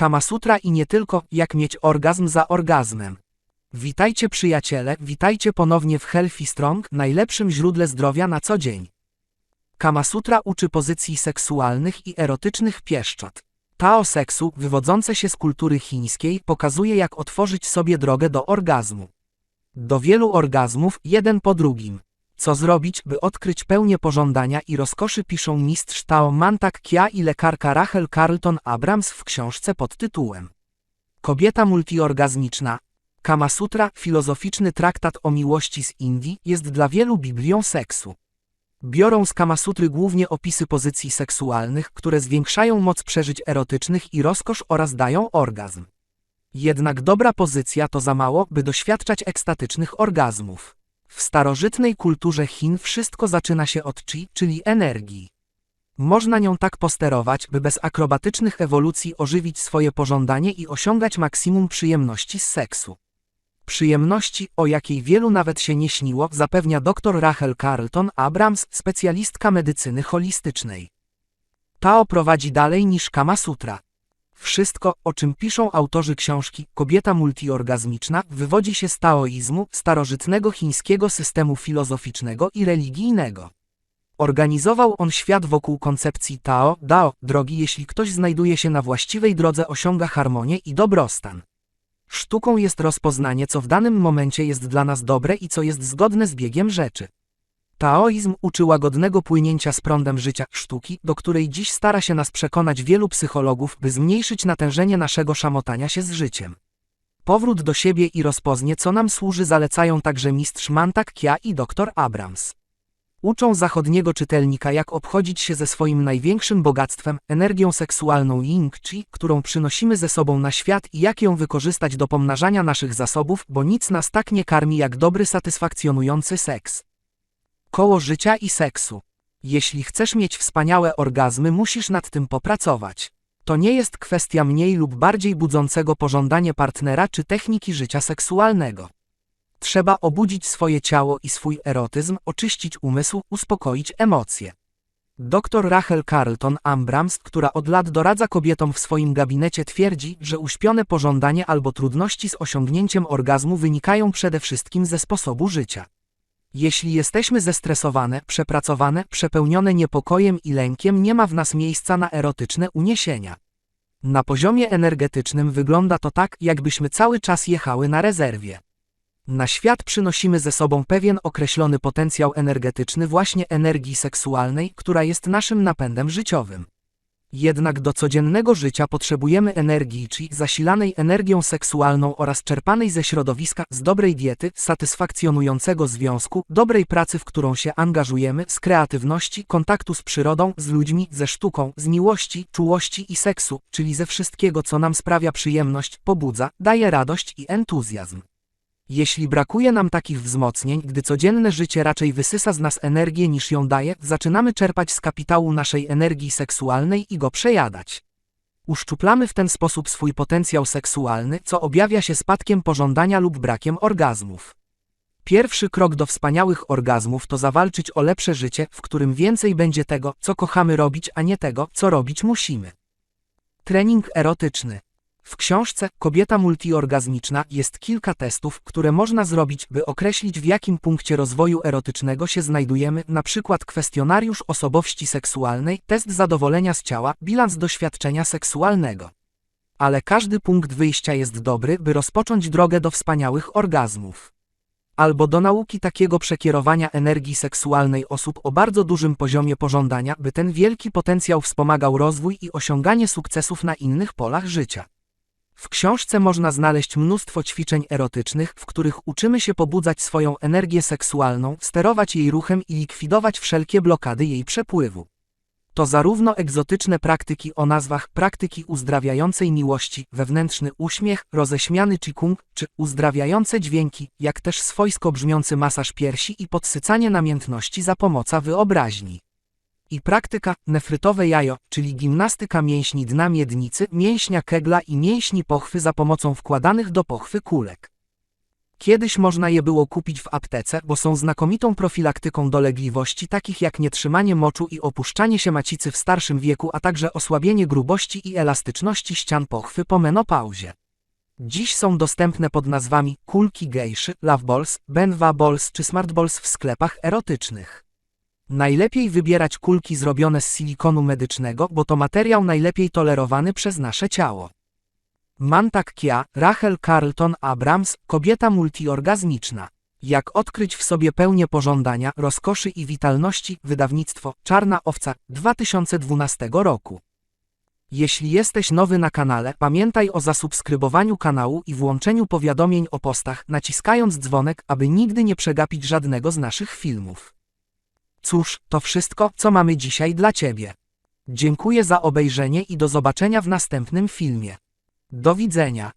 Kamasutra i nie tylko, jak mieć orgazm za orgazmem. Witajcie przyjaciele, witajcie ponownie w Healthy Strong, najlepszym źródle zdrowia na co dzień. Kamasutra uczy pozycji seksualnych i erotycznych pieszczot. Tao seksu, wywodzące się z kultury chińskiej, pokazuje jak otworzyć sobie drogę do orgazmu. Do wielu orgazmów, jeden po drugim. Co zrobić, by odkryć pełnię pożądania i rozkoszy piszą mistrz Tao Mantak Kia i lekarka Rachel Carlton Abrams w książce pod tytułem Kobieta multiorgazmiczna. Kama Sutra, filozoficzny traktat o miłości z Indii, jest dla wielu Biblią seksu. Biorą z Kamasutry głównie opisy pozycji seksualnych, które zwiększają moc przeżyć erotycznych i rozkosz oraz dają orgazm. Jednak dobra pozycja to za mało, by doświadczać ekstatycznych orgazmów. W starożytnej kulturze Chin wszystko zaczyna się od chi, czyli energii. Można nią tak posterować, by bez akrobatycznych ewolucji ożywić swoje pożądanie i osiągać maksimum przyjemności z seksu. Przyjemności, o jakiej wielu nawet się nie śniło, zapewnia dr Rachel Carlton Abrams, specjalistka medycyny holistycznej. Tao prowadzi dalej niż Kama Sutra. Wszystko, o czym piszą autorzy książki Kobieta multiorgazmiczna, wywodzi się z taoizmu, starożytnego chińskiego systemu filozoficznego i religijnego. Organizował on świat wokół koncepcji Tao, Dao, drogi jeśli ktoś znajduje się na właściwej drodze osiąga harmonię i dobrostan. Sztuką jest rozpoznanie, co w danym momencie jest dla nas dobre i co jest zgodne z biegiem rzeczy. Taoizm uczy łagodnego płynięcia z prądem życia, sztuki, do której dziś stara się nas przekonać wielu psychologów, by zmniejszyć natężenie naszego szamotania się z życiem. Powrót do siebie i rozpoznie, co nam służy, zalecają także mistrz Mantak Kia i dr Abrams. Uczą zachodniego czytelnika, jak obchodzić się ze swoim największym bogactwem, energią seksualną Ying Chi, którą przynosimy ze sobą na świat i jak ją wykorzystać do pomnażania naszych zasobów, bo nic nas tak nie karmi jak dobry, satysfakcjonujący seks. Koło życia i seksu. Jeśli chcesz mieć wspaniałe orgazmy, musisz nad tym popracować. To nie jest kwestia mniej lub bardziej budzącego pożądanie partnera czy techniki życia seksualnego. Trzeba obudzić swoje ciało i swój erotyzm, oczyścić umysł, uspokoić emocje. Dr Rachel Carlton Ambrams, która od lat doradza kobietom w swoim gabinecie, twierdzi, że uśpione pożądanie albo trudności z osiągnięciem orgazmu wynikają przede wszystkim ze sposobu życia. Jeśli jesteśmy zestresowane, przepracowane, przepełnione niepokojem i lękiem, nie ma w nas miejsca na erotyczne uniesienia. Na poziomie energetycznym wygląda to tak, jakbyśmy cały czas jechały na rezerwie. Na świat przynosimy ze sobą pewien określony potencjał energetyczny właśnie energii seksualnej, która jest naszym napędem życiowym. Jednak do codziennego życia potrzebujemy energii chi zasilanej energią seksualną oraz czerpanej ze środowiska, z dobrej diety, satysfakcjonującego związku, dobrej pracy, w którą się angażujemy, z kreatywności, kontaktu z przyrodą, z ludźmi, ze sztuką, z miłości, czułości i seksu, czyli ze wszystkiego, co nam sprawia przyjemność, pobudza, daje radość i entuzjazm. Jeśli brakuje nam takich wzmocnień, gdy codzienne życie raczej wysysa z nas energię niż ją daje, zaczynamy czerpać z kapitału naszej energii seksualnej i go przejadać. Uszczuplamy w ten sposób swój potencjał seksualny, co objawia się spadkiem pożądania lub brakiem orgazmów. Pierwszy krok do wspaniałych orgazmów to zawalczyć o lepsze życie, w którym więcej będzie tego, co kochamy robić, a nie tego, co robić musimy. Trening erotyczny. W książce Kobieta multiorgazmiczna jest kilka testów, które można zrobić, by określić w jakim punkcie rozwoju erotycznego się znajdujemy, na przykład kwestionariusz osobowości seksualnej, test zadowolenia z ciała, bilans doświadczenia seksualnego. Ale każdy punkt wyjścia jest dobry, by rozpocząć drogę do wspaniałych orgazmów. Albo do nauki takiego przekierowania energii seksualnej osób o bardzo dużym poziomie pożądania, by ten wielki potencjał wspomagał rozwój i osiąganie sukcesów na innych polach życia. W książce można znaleźć mnóstwo ćwiczeń erotycznych, w których uczymy się pobudzać swoją energię seksualną, sterować jej ruchem i likwidować wszelkie blokady jej przepływu. To zarówno egzotyczne praktyki o nazwach praktyki uzdrawiającej miłości, wewnętrzny uśmiech, roześmiany qigong, czy uzdrawiające dźwięki, jak też swojsko brzmiący masaż piersi i podsycanie namiętności za pomocą wyobraźni i praktyka nefrytowe jajo, czyli gimnastyka mięśni dna miednicy, mięśnia kegla i mięśni pochwy za pomocą wkładanych do pochwy kulek. Kiedyś można je było kupić w aptece, bo są znakomitą profilaktyką dolegliwości takich jak nietrzymanie moczu i opuszczanie się macicy w starszym wieku, a także osłabienie grubości i elastyczności ścian pochwy po menopauzie. Dziś są dostępne pod nazwami kulki gejszy, Love Balls, Benva Balls czy Smart Balls w sklepach erotycznych. Najlepiej wybierać kulki zrobione z silikonu medycznego, bo to materiał najlepiej tolerowany przez nasze ciało. Mantak Kia, Rachel Carlton Abrams, kobieta multiorgazmiczna. Jak odkryć w sobie pełnię pożądania, rozkoszy i witalności, wydawnictwo Czarna Owca 2012 roku. Jeśli jesteś nowy na kanale, pamiętaj o zasubskrybowaniu kanału i włączeniu powiadomień o postach, naciskając dzwonek, aby nigdy nie przegapić żadnego z naszych filmów. Cóż, to wszystko, co mamy dzisiaj dla Ciebie. Dziękuję za obejrzenie i do zobaczenia w następnym filmie. Do widzenia.